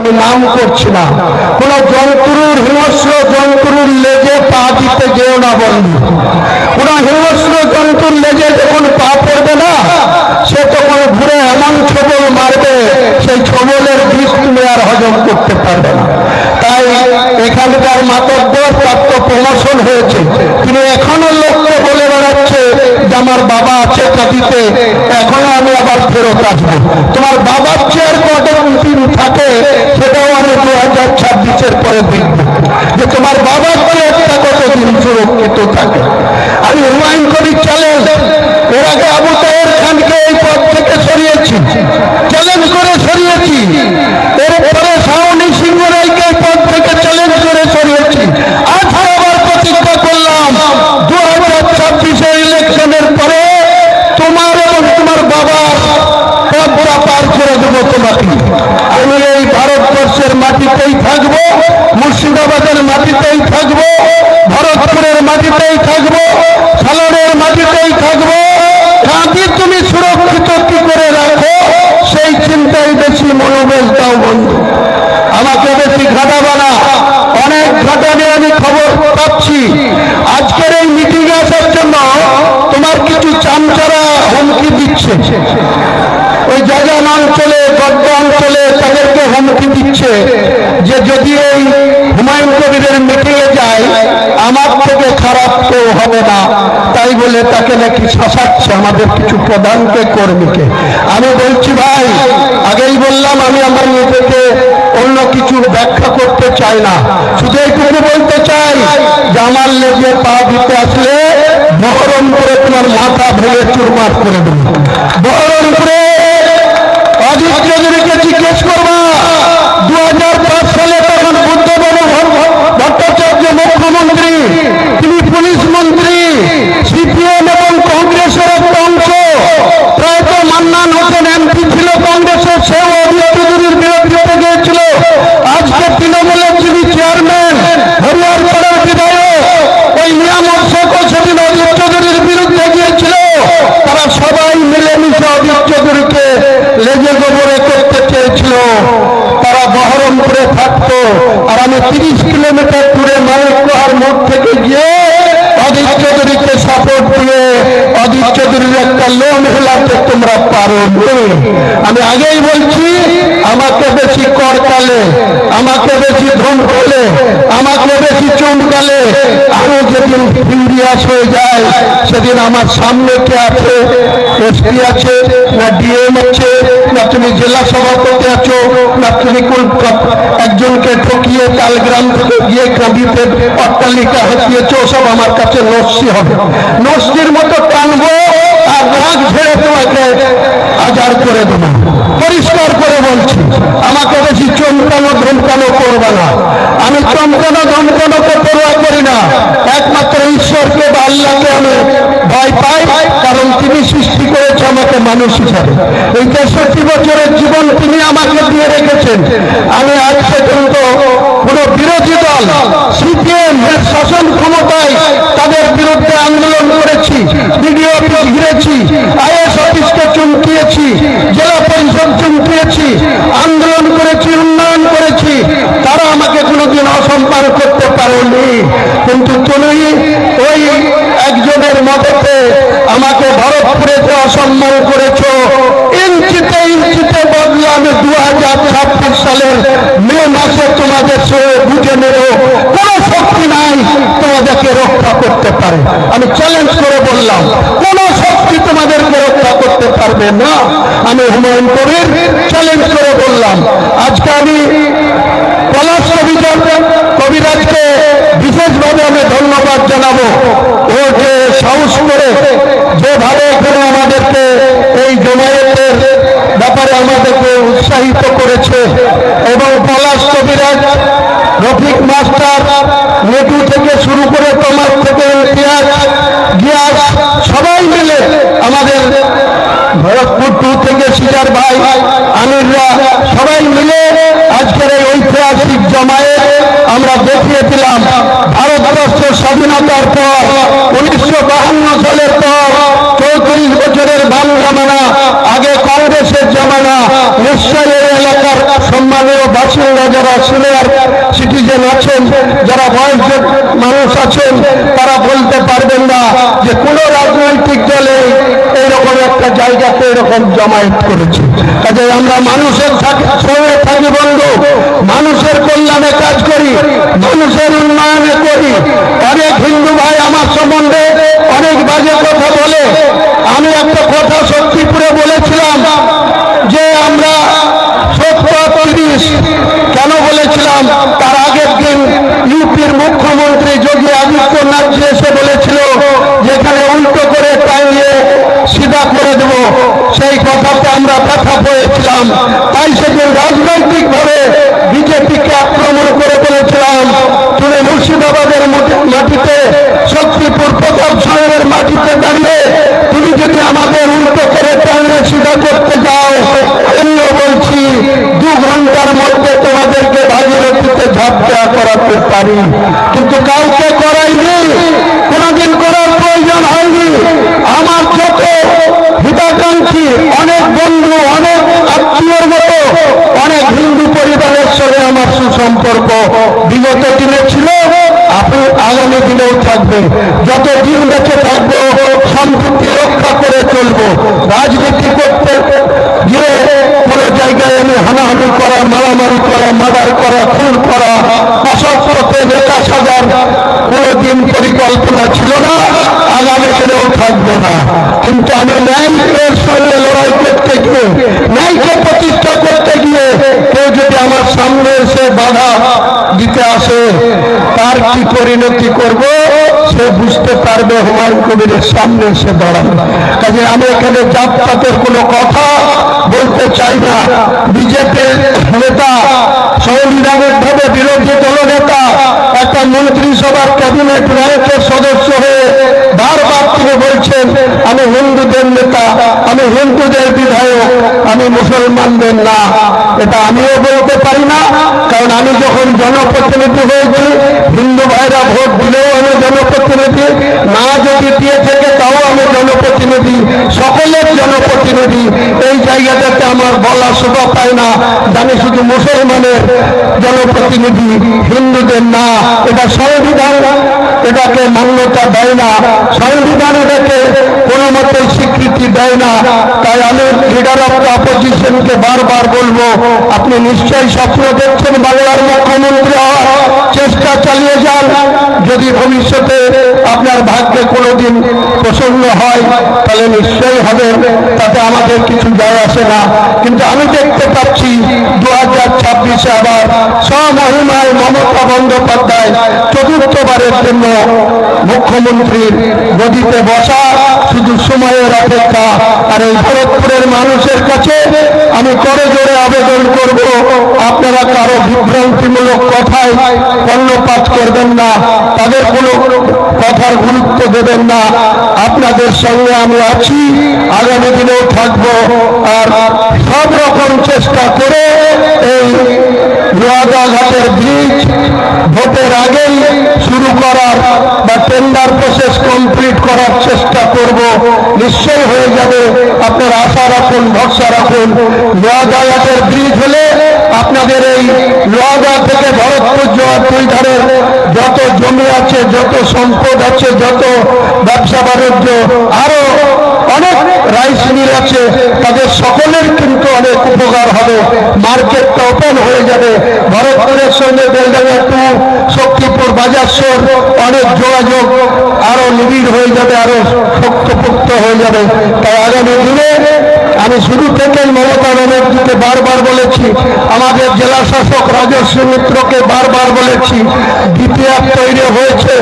আমি নাম করছি না। কোন জন্তুর হিংস্র জন্তুর লেজে পা দিতে যেও না বন্ধু। কোন হিংস্র জন্তুর লেজে যখন পা পড়বে না, সে তখন ঘুরে এমন ছবল মারবে, সেই ছবলের বিষ তুমি আর হজম করতে পারবে না। তাই এখানকার মাতব্বর তার তো প্রমোশন হয়েছে। তিনি এখনও লোককে বলে বেড়াচ্ছে যে, আমার বাবা আছে কাঁদিতে এখনও আমি আবার ফেরত আসব। তোমার বাবার থাকে আমি হুমায়ুন করি চ্যালেঞ্জ এর আগে আবু তাহের খানকে এই পদ থেকে সরিয়েছি চ্যালেঞ্জ করে সরিয়েছি এরপরে শাওনি সিংহ রায়কে এই পদ থেকে চ্যালেঞ্জ করে সরিয়েছি আজ আবার প্রতিজ্ঞা করলাম দু হাজার ছাব্বিশের ইলেকশনের পরে তোমার এবং তোমার বাবার পদটা পার করে দেবো তোমাকে আমি এই ভারতবর্ষের মাটিতেই থাকব মুর্শিদাবাদের মাটিতেই থাকব ভরতপুরের মাটিতেই থাকব সালনের মাটিতেই থাকব কাঁদি তুমি সুরক্ষিত কি করে রাখো সেই চিন্তায় বেশি মনোবেশ দাও বন্ধু আমাকে বেশি ঘাটাবা না অনেক ঘাটানে আমি খবর পাচ্ছি আজকের এই মিটিং আসার জন্য তোমার কিছু চামচারা হুমকি দিচ্ছে ওই জায়গান অঞ্চলে গড্ড অঞ্চলে তাদেরকে হুমকি দিচ্ছে যে যদি এই হুমায়ুন কবিরের মিটিংয়ে যায় আমার থেকে খারাপ কেউ হবে না তাই বলে তাকে নাকি শাসাচ্ছে আমাদের কিছু প্রধানকে কর্মীকে। আমি বলছি, ভাই, আগেই বললাম আমি আমার নিজেকে অন্য কিছু ব্যাখ্যা করতে চাই না। শুধু এইটুকু বলতে চাই যে আমার লেগে পা দিতে আসলে বহরমপুরে তোমার মাথা ভেঙে চুরমার করে দেবো। বহরমপুরে অজিত চৌধুরীকে জিজ্ঞেস করবা দু হাজার পাঁচ সালে তখন বুদ্ধবাবু ভট্টাচার্য মুখ্যমন্ত্রী তিনি পুলিশ মন্ত্রী সিপিএম এবং কংগ্রেসের একটা অংশ প্রায়ত মান্নান হোসেন এমপি ছিল কংগ্রেসের সেও অজিত চৌধুরীর বিরোধিতা গিয়েছিল আজকে তৃণমূলের যিনি চেয়ারম্যান হরিয়ার পাড়ার বিধায়ক ওই নিয়ামক শেখ সেদিন অজিত চৌধুরীর বিরুদ্ধে গিয়েছিল তারা সবাই মিলেমিশে অজিত চৌধুরীকে লেজে গোবরে করতে চেয়েছিল তারা বহরমপুরে থাকতো আর আমি তিরিশ কিলোমিটার দূরে মালিকোহার মোড় থেকে গিয়ে অজিত চৌধুরীকে সাপোর্ট দিয়ে অজিত চৌধুরীর একটা লোন হেলাতে তোমরা পারো। আমি আগেই বলছি, আমাকে বেশি করকালে আমাকে বেশি ধমকালে আমাকে বেশি চমকালে আমি যেদিন ইন্ডিয়াস হয়ে যায়, সেদিন আমার সামনে কে আছে এসপি আছে, না ডিএম আছে না তুমি জেলা সভাপতি আছো না তুমি কোন একজনকে ঠকিয়ে তালগ্রাম থেকে গিয়ে কাঁদিতে অট্টালিকা হাতিয়েছো, সব আমার কাছে নস্যি হবে। নস্যির মতো টানবো, আর রাগ ঝেড়ে তোমাকে আজার করে দেবো। পরিষ্কার করে বলছি, আমাকে বেশি চমকানো ধমকানো করবে না। আমি চমকানো ধমকানোকে পড়ুয়া করি না। একমাত্র ঈশ্বরকে বা আল্লাহকে আমি ভয় পাই, কারণ তিনি সৃষ্টি করেছে আমাকে মানুষ হিসাবে? এই তেষট্টি বছরের জীবন তিনি আমাকে দিয়ে রেখেছেন। আমি আজ পর্যন্ত কোন বিরোধী দল, সিপিএম শাসন ক্ষমতায় তাদের বিরুদ্ধে আন্দোলন করেছি বিডিও অফিস ঘিরেছি আইএস অফিসকে চুমকিয়েছি জেলা পরিষদ চুমকিয়েছি আন্দোলন করেছি উন্নয়ন করেছি তারা আমাকে কোনোদিন অসম্মান করতে পারেনি কিন্তু তুমি ওই একজনের মদতে আমাকে যে অসম্মান করেছ। ইঞ্চিতে ইঞ্চিতে আমি দু হাজার ছাব্বিশ সালের মে মাসে তোমাদের সে বুঝে নেব, কোনো শক্তি নাই তোমাদেরকে রক্ষা করতে পারে। আমি চ্যালেঞ্জ করে বললাম, কোন শক্তি তোমাদেরকে রক্ষা করতে পারবে না। আমি হুমায়ুন কবির চ্যালেঞ্জ করে বললাম, আজকে আমি পলাশ কবিরাজ কবিরাজকে বিশেষভাবে আমি ধন্যবাদ জানাব ও যে সাহস করে যেভাবে এখানে আমাদেরকে এই জমায়েতের ব্যাপারে আমাদেরকে উৎসাহিত করেছে এবং পলাশ কবিরাজ, রফিক মাস্টার, নেটু থেকে শুরু করে তোমার থেকে ইতিহাস, গিয়াস, সবাই মিলে আমাদের ভরতপুর টু থেকে সিজার ভাই, আমিররা, সবাই মিলে আজকের এই ঐতিহাসিক জমায়েত আমরা দেখিয়ে দিলাম। ভারতবর্ষের স্বাধীনতার পর যারা সিনিয়র সিটিজেন আছেন, যারা বয়স মানুষ আছেন, তারা বলতে পারবেন না যে কোনো রাজনৈতিক দলে এইরকম একটা জায়গাতে এরকম জমায়েত করেছে। কাজে আমরা মানুষের সঙ্গে থাকি বন্ধু, মানুষের কল্যাণে কাজ করি, মানুষের উন্নয়নে করি। অনেক হিন্দু ভাই আমার সম্বন্ধে অনেক বাজে কথা বলে। আমি একটা কথা শক্তিপুরে বলেছিলাম গঠিত করা মার্ডার করা খুন করা অসৎ পথে নেতা সাজার কোনোদিন পরিকল্পনা ছিল না, আগামী দিনেও থাকবে না। কিন্তু আমি ন্যায়ের সঙ্গে লড়াই করতে গিয়ে, ন্যায়কে প্রতিষ্ঠা করতে গিয়ে, কেউ যদি আমার সামনে এসে বাধা দিতে আসে, তার কি পরিণতি করব, সে বুঝতে পারবে হুমায়ুন কবিরের সামনে এসে দাঁড়াবে। কাজে আমি এখানে জাতপাতের কোনো কথা বলতে চাই না। বিজেপির নেতা সংবিধানের ভাবে বিরোধী দলনেতা একটা মন্ত্রিসভার ক্যাবিনেট র্যাঙ্কের সদস্য হয়ে বারবার তিনি বলছেন, আমি হিন্দুদের নেতা, আমি হিন্দুদের বিধায়ক, আমি মুসলমানদের না। এটা আমিও বলতে পারি না, কারণ আমি যখন জনপ্রতিনিধি হয়েছি, হিন্দু ভাইরা ভোট দিলেও আমি জনপ্রতিনিধি, না যদি দিয়ে থেকে তাও আমি জনপ্রতিনিধি, সকলের জনপ্রতিনিধি। জায়গাটাতে আমার বলা শোভা পায় না। জানি শুধু মুসলমানের জনপ্রতিনিধি, হিন্দুদের না, এটা সংবিধান, এটাকে মান্যতা দেয় না। সংবিধান এটাকে কোনো মতে স্বীকৃতি দেয় না। তাই আমি লিডার অফ অপোজিশনকে বারবার বলব, আপনি নিশ্চয়ই স্বপ্ন দেখছেন বাংলার মুখ্যমন্ত্রী হওয়ার চেষ্টা চালিয়ে যান। যদি ভবিষ্যতে আপনার ভাগ্যে কোনোদিন প্রসন্ন হয়, তাহলে নিশ্চয়ই হবে। তাতে আমাদের কিছু যায় আসে না। কিন্তু আমি দেখতে পাচ্ছি দু হাজার ছাব্বিশে আবার স্বমহিমায় মমতা বন্দ্যোপাধ্যায় চতুর্থবারের জন্য মুখ্যমন্ত্রীর গদিতে বসা। শুধু সময়ের অপেক্ষা, আর এই ভরতপুরের মানুষের কাছে আমি করে জোরে আবেদন করব, আপনারা কারও বিভ্রান্তিমূলক কথায় কর্ণপাত করবেন না, তাদের কোনো কথার গুরুত্ব দেবেন না। আপনাদের সঙ্গে আমি আছি, আগামী দিনেও থাকব, আর সব রকম চেষ্টা করে এই লোহাগাঘাটের ব্রিজ ভোটের আগেই শুরু করার টেন্ডার প্রসেস কমপ্লিট করার চেষ্টা করব। নিশ্চয়ই হয়ে যাবে। আপনার আশা রাখুন, ভরসা রাখুন। লোহাগাঘাটের ব্রিজ হলে আপনাদের এই লোহাগা থেকে ভরতপুর যাওয়ার দুই ধারের যত জমি আছে, যত সম্পদ আছে, যত ব্যবসা বাণিজ্য, আরও অনেক রাইস মিল আছে। তাদের সকলের কিন্তু অনেক উপকার হবে। মার্কেটটা ওপেন হয়ে যাবে। ভরতপুরের সঙ্গে বেলডাঙ্গা টু শক্তিপুর বাজারসর অনেক যোগাযোগ, আরও নিবিড় হয়ে যাবে, আরও শক্তপোক্ত হয়ে যাবে। তাই আগামী দিনে আমি শুরু থেকে মমতা ব্যানার্জিকে বারবার বলেছি, আমাদের জেলা শাসক রাজস্ব মিত্রকে বারবার বলেছি ডিপিএফ তৈরি হয়েছে,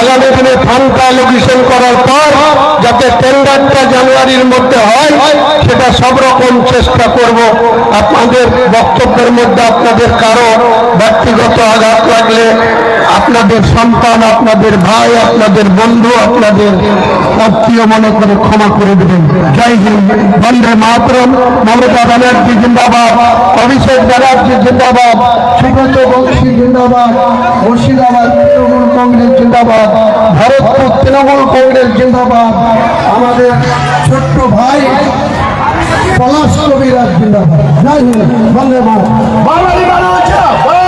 আগামী দিনে ফান্ড অ্যালোকেশন করার পর যাতে টেন্ডারটা জানুয়ারির মধ্যে হয়, সেটা সব রকম চেষ্টা করব। আপনাদের বক্তব্যের মধ্যে আপনাদের কারও ব্যক্তিগত আঘাত লাগলে আপনাদের সন্তান, আপনাদের ভাই, আপনাদের বন্ধু, আপনাদের আত্মীয় মনে করে ক্ষমা করে দেবেন। জয় হিন্দ। বন্দে মাতরম। মমতা ব্যানার্জি জিন্দাবাদ। অভিষেক ব্যানার্জি জিন্দাবাদ। সুব্রত বংশী জিন্দাবাদ। মুর্শিদাবাদ তৃণমূল কংগ্রেস জিন্দাবাদ। ভরতপুর তৃণমূল কংগ্রেস জিন্দাবাদ। আমাদের ছোট্ট ভাই পলাশ কবিরাজ জিন্দাবাদ। জয় হিন্দ। বন্দে মাতরম।